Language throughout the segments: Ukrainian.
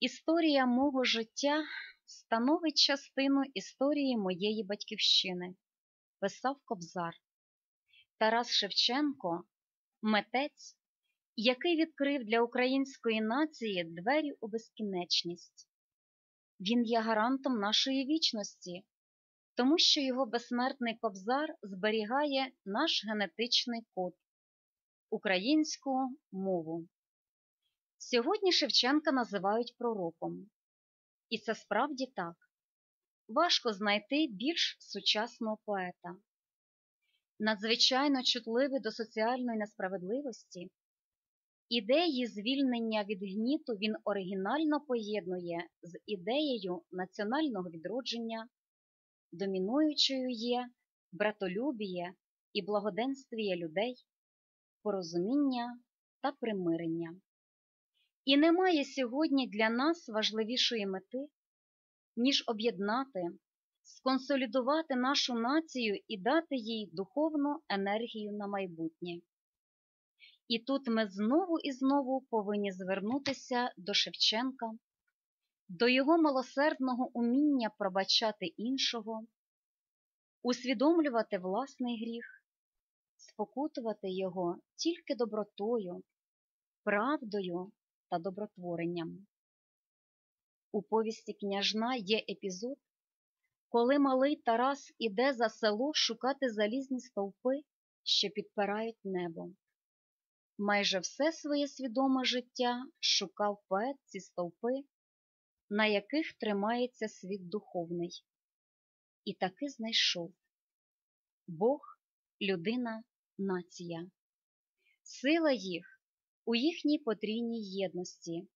Історія мого життя становить частину історії моєї батьківщини, писав Кобзар. Тарас Шевченко митець, який відкрив для української нації двері у безкінечність. Він є гарантом нашої вічності, тому що його безсмертний кобзар зберігає наш генетичний код українську мову. Сьогодні Шевченка називають пророком. І це справді так. Важко знайти більш сучасного поета. Надзвичайно чутливий до соціальної несправедливості, ідеї звільнення від гніту він оригінально поєднує з ідеєю національного відродження, домінуючою є братолюбіє і благоденствіє людей, порозуміння та примирення. І немає сьогодні для нас важливішої мети, ніж об'єднати, сконсолідувати нашу націю і дати їй духовну енергію на майбутнє. І тут ми знову і знову повинні звернутися до Шевченка, до його милосердного уміння пробачати іншого, усвідомлювати власний гріх, спокутувати його тільки добротою, правдою та добротворенням. У повісті княжна є епізод, коли малий Тарас іде за село шукати залізні стовпи, що підпирають небо. Майже все своє свідоме життя шукав поет ці стовпи, на яких тримається світ духовний, і таки знайшов Бог, людина, нація, сила їх у їхній потрійній єдності.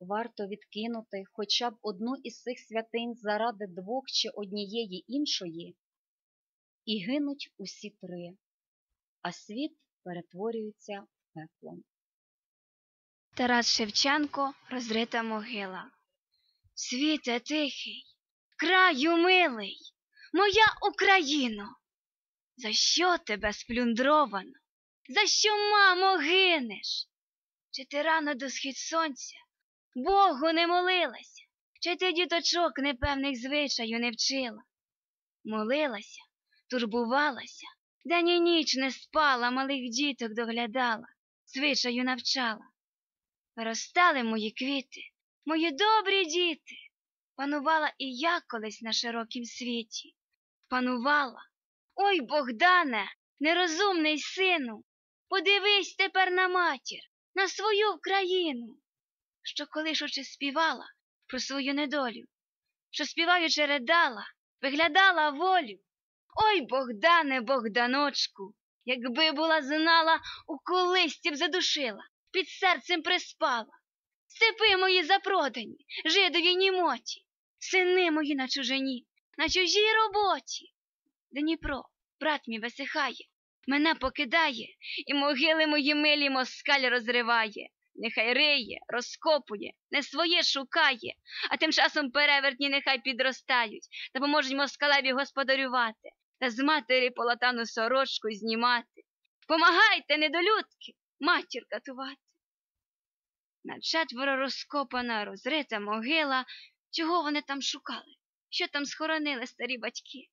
Варто відкинути хоча б одну із цих святинь заради двох чи однієї іншої, і гинуть усі три, а світ перетворюється в пекло. Тарас Шевченко розрита могила. Світе тихий, краю милий, моя Україно, за що тебе сплюндровано? За що, мамо, гинеш? Чи ти рано до схід сонця Богу не молилася, чи ти діточок непевних звичаю не вчила? Молилася, турбувалася, день і ніч не спала, малих діток доглядала, звичаю навчала. Виростали мої квіти, мої добрі діти, панувала і я колись на широкім світі. Панувала. Ой, Богдане, нерозумний сину, подивись тепер на матір, на свою Україну, що колишучи співала про свою недолю, що співаючи ридала, виглядала волю. Ой, Богдане, Богданочку, якби була знала, у колисті б задушила, під серцем приспала. Степи мої запродані, жидові німоті, сини мої на чужині, на чужій роботі. Дніпро, брат мій висихає, мене покидає, і могили мої милі москаль розриває. Нехай риє, розкопує, не своє шукає, а тим часом перевертні нехай підростають, допоможуть москалеві господарювати та з матері полотану сорочку знімати. Помагайте, недолюдки, матір катувати. На четверо розкопана, розрита могила, чого вони там шукали, що там схоронили старі батьки.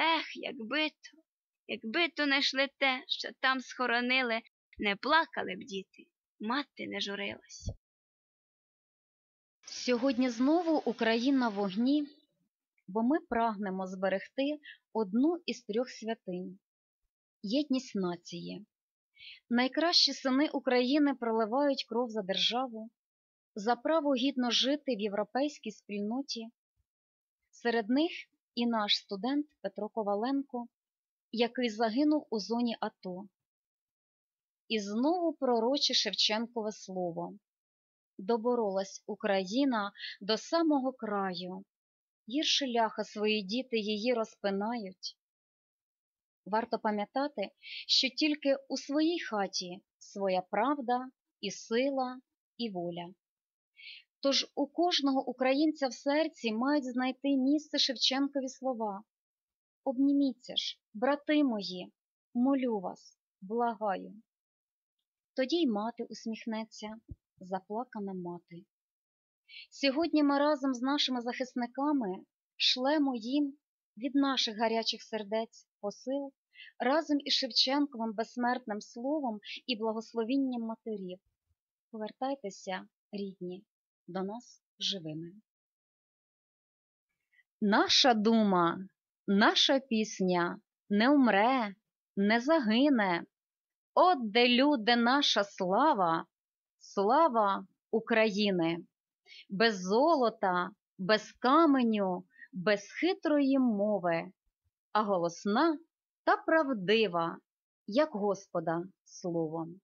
Ех, якби то, якби то знайшли те, що там схоронили, не плакали б діти, мати не журилась. Сьогодні знову Україна вогні, бо ми прагнемо зберегти одну із трьох святинь єдність нації. Найкращі сини України проливають кров за державу, за право гідно жити в європейській спільноті. Серед них і наш студент Петро Коваленко, який загинув у зоні АТО. І знову пророче Шевченкове слово доборолась Україна до самого краю, гірше ляха свої діти її розпинають. Варто пам'ятати, що тільки у своїй хаті своя правда і сила, і воля. Тож у кожного українця в серці мають знайти місце Шевченкові слова. Обніміться ж, брати мої, молю вас, благаю. Тоді й мати усміхнеться, заплакана мати. Сьогодні ми разом з нашими захисниками шлемо їм від наших гарячих сердець посил разом із Шевченковим безсмертним словом і благословінням матерів. Повертайтеся, рідні, до нас живими. Наша дума, наша пісня не умре, не загине. От де люди наша слава, слава України, без золота, без каменю, без хитрої мови, а голосна та правдива, як Господа словом.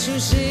На чужину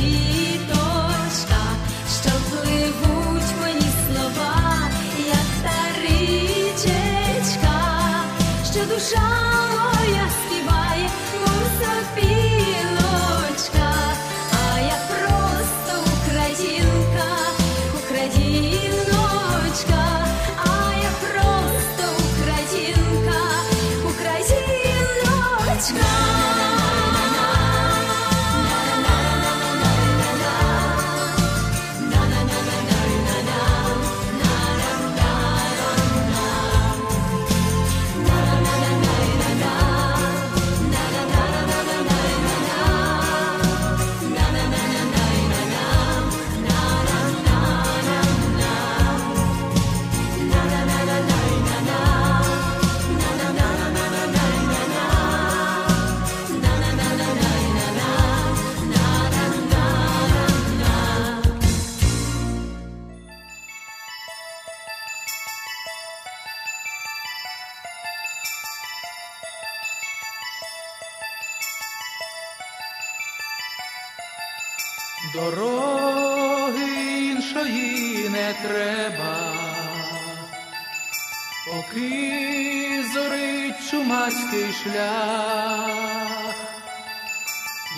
see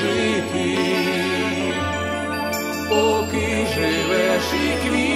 жити, поки живеш і квітнеш.